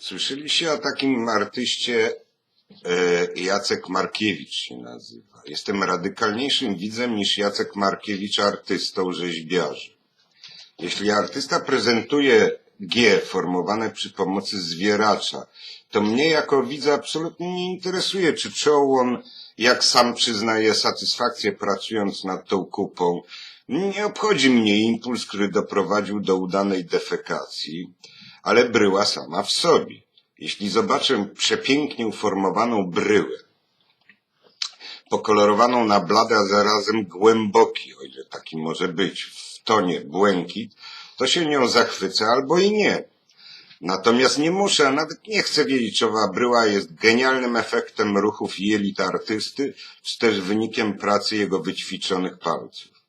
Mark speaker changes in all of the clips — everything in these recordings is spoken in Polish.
Speaker 1: Słyszeliście o takim artyście e, Jacek Markiewicz się nazywa. Jestem radykalniejszym widzem niż Jacek Markiewicz artystą rzeźbiarzem. Jeśli artysta prezentuje G formowane przy pomocy zwieracza, to mnie jako widza absolutnie nie interesuje, czy czuł on, jak sam przyznaje, satysfakcję pracując nad tą kupą. Nie obchodzi mnie impuls, który doprowadził do udanej defekacji, ale bryła sama w sobie. Jeśli zobaczę przepięknie uformowaną bryłę, pokolorowaną na blady, a zarazem głęboki, o ile taki może być, w tonie błękit, to się nią zachwycę albo i nie. Natomiast nie muszę, a nawet nie chcę wiedzieć, czy owa bryła jest genialnym efektem ruchów jelit artysty, czy też wynikiem pracy jego wyćwiczonych palców.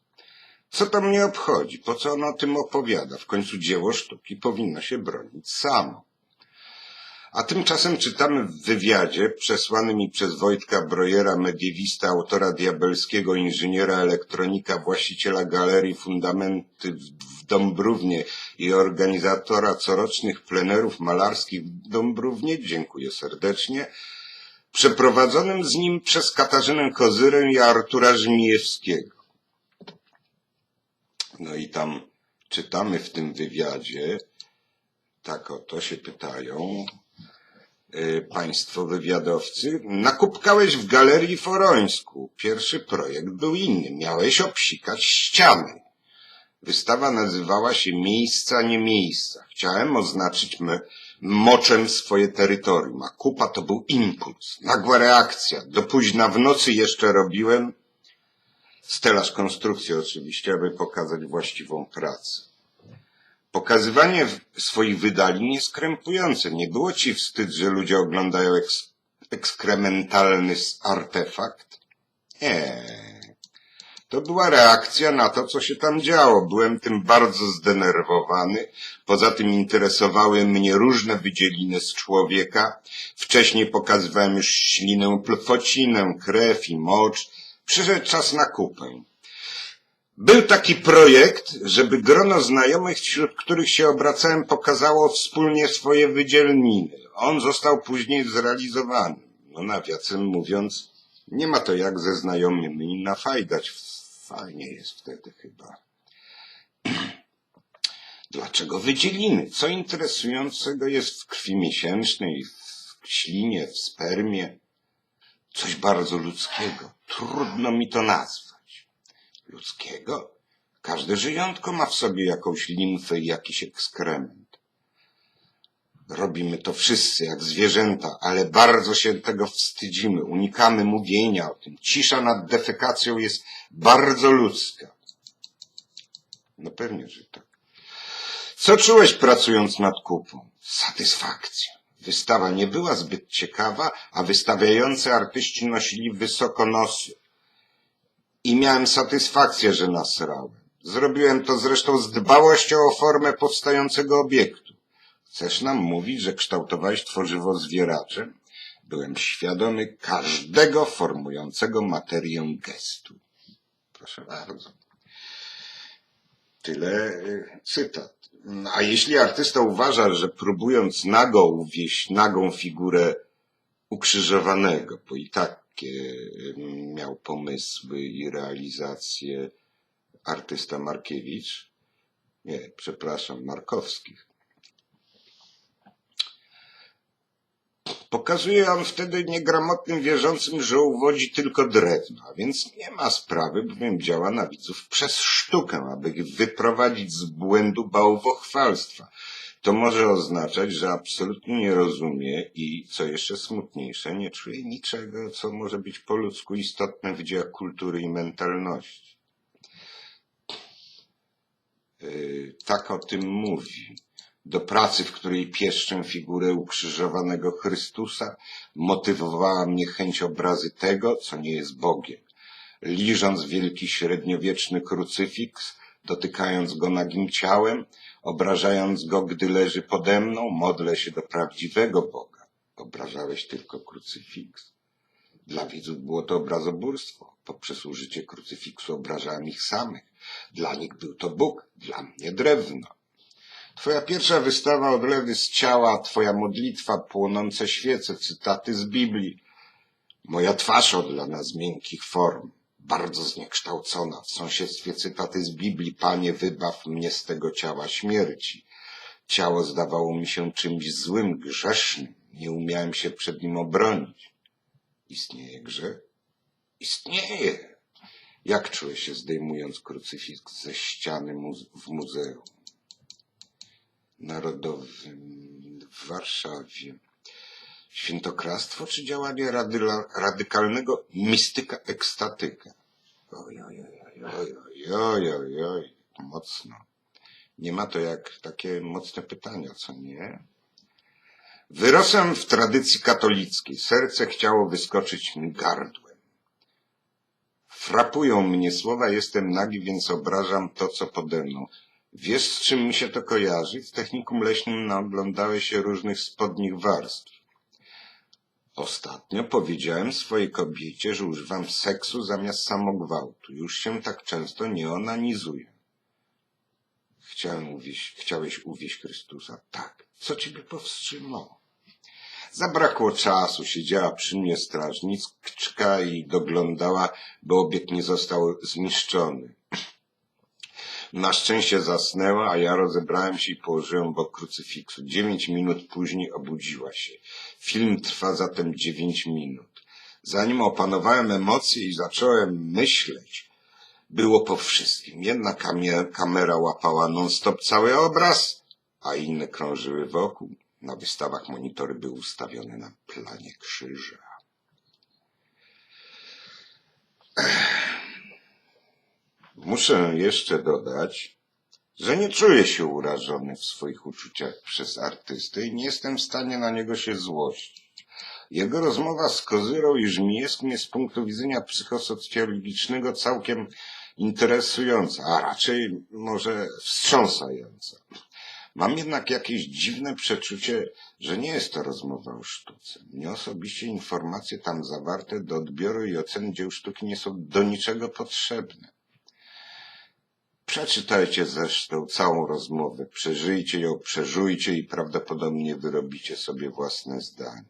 Speaker 1: Co to mnie obchodzi? Po co on o tym opowiada? W końcu dzieło sztuki powinno się bronić samo. A tymczasem czytamy w wywiadzie przesłanym mi przez Wojtka Brojera, mediewista, autora diabelskiego, inżyniera elektronika, właściciela galerii Fundamenty w Dąbrównie i organizatora corocznych plenerów malarskich w Dąbrównie, dziękuję serdecznie, przeprowadzonym z nim przez Katarzynę Kozyrę i Artura Żmijewskiego. No i tam czytamy w tym wywiadzie, tak o to się pytają y, państwo wywiadowcy, nakupkałeś w Galerii Forońsku. Pierwszy projekt był inny. Miałeś obsikać ściany. Wystawa nazywała się Miejsca, nie miejsca. Chciałem oznaczyć me, moczem swoje terytorium, a kupa to był impuls, nagła reakcja. Do późna w nocy jeszcze robiłem stelaż konstrukcji oczywiście, aby pokazać właściwą pracę. Pokazywanie swoich wydalin jest krępujące. Nie było ci wstyd, że ludzie oglądają eks ekskrementalny artefakt? Nie. To była reakcja na to, co się tam działo. Byłem tym bardzo zdenerwowany. Poza tym interesowały mnie różne wydzieliny z człowieka. Wcześniej pokazywałem już ślinę, plwocinę, krew i mocz. Przyszedł czas na kupę. Był taki projekt, żeby grono znajomych, wśród których się obracałem, pokazało wspólnie swoje wydzielniny. On został później zrealizowany. No nawiasem mówiąc, nie ma to jak ze znajomymi nafajdać. Fajnie jest wtedy chyba. Dlaczego wydzieliny? Co interesującego jest w krwi miesięcznej, w ślinie, w spermie? Coś bardzo ludzkiego. Trudno mi to nazwać. Ludzkiego? Każde żyjątko ma w sobie jakąś limfę i jakiś ekskrement. Robimy to wszyscy, jak zwierzęta, ale bardzo się tego wstydzimy. Unikamy mówienia o tym. Cisza nad defekacją jest bardzo ludzka. No pewnie, że tak. Co czułeś pracując nad kupą? Satysfakcję. Wystawa nie była zbyt ciekawa, a wystawiający artyści nosili wysoko nosy. I miałem satysfakcję, że nasrałem. Zrobiłem to zresztą z dbałością o formę powstającego obiektu. Chcesz nam mówić, że kształtowałeś tworzywo zwieraczem? Byłem świadomy każdego formującego materię gestu. Proszę bardzo. Tyle y, cytat. A jeśli artysta uważa, że próbując nago wieść nagą figurę ukrzyżowanego, bo i takie miał pomysły i realizacje artysta Markiewicz, nie, przepraszam, Markowskich, Pokazuje on wtedy niegramotnym wierzącym, że uwodzi tylko drewno, więc nie ma sprawy, bowiem działa na widzów przez sztukę, aby ich wyprowadzić z błędu bałwochwalstwa. To może oznaczać, że absolutnie nie rozumie i, co jeszcze smutniejsze, nie czuje niczego, co może być po ludzku istotne w dziełach kultury i mentalności. Yy, tak o tym mówi. Do pracy, w której pieszczę figurę ukrzyżowanego Chrystusa, motywowała mnie chęć obrazy tego, co nie jest Bogiem. Liżąc wielki średniowieczny krucyfiks, dotykając go nagim ciałem, obrażając go, gdy leży pode mną, modlę się do prawdziwego Boga. Obrażałeś tylko krucyfiks. Dla widzów było to obrazobórstwo. Poprzez użycie krucyfiksu obrażałem ich samych. Dla nich był to Bóg, dla mnie drewno. Twoja pierwsza wystawa odlewy z ciała, twoja modlitwa, płonące świece, cytaty z Biblii. Moja twarz odlana z miękkich form, bardzo zniekształcona, w sąsiedztwie cytaty z Biblii, Panie wybaw mnie z tego ciała śmierci. Ciało zdawało mi się czymś złym, grzesznym, nie umiałem się przed nim obronić. Istnieje grzech? Istnieje. Jak czułeś się zdejmując krucyfiks ze ściany muze- w muzeum narodowym w Warszawie? Świętokradztwo czy działanie radyla, radykalnego mistyka ekstatyka? Oj, oj, oj, oj, oj, oj, oj, mocno. Nie ma to jak takie mocne pytania, co nie? Wyrosłem w tradycji katolickiej. Serce chciało wyskoczyć mi gardłem. Frapują mnie słowa, jestem nagi, więc obrażam to, co pode mną. Wiesz, z czym mi się to kojarzy? W technikum leśnym naoglądałeś się różnych spodnich warstw. Ostatnio powiedziałem swojej kobiecie, że używam seksu zamiast samogwałtu. Już się tak często nie onanizuję. Chciałem uwieść, chciałeś uwieść Chrystusa? Tak. Co ciebie powstrzymało? Zabrakło czasu, siedziała przy mnie strażniczka i doglądała, by obiekt nie został zniszczony. Na szczęście zasnęła, a ja rozebrałem się i położyłem obok krucyfiksu. Dziewięć minut później obudziła się. Film trwa zatem dziewięć minut. Zanim opanowałem emocje i zacząłem myśleć, było po wszystkim. Jedna kamera łapała non-stop cały obraz, a inne krążyły wokół. Na wystawach monitory były ustawione na planie krzyża. Muszę jeszcze dodać, że nie czuję się urażony w swoich uczuciach przez artystę i nie jestem w stanie na niego się złościć. Jego rozmowa z Kozyrą i Żmijewskim jest z punktu widzenia psychosocjologicznego całkiem interesująca, a raczej może wstrząsająca. Mam jednak jakieś dziwne przeczucie, że nie jest to rozmowa o sztuce. Mnie osobiście informacje tam zawarte do odbioru i oceny dzieł sztuki nie są do niczego potrzebne. Przeczytajcie zresztą całą rozmowę, przeżyjcie ją, przeżujcie i prawdopodobnie wyrobicie sobie własne zdanie.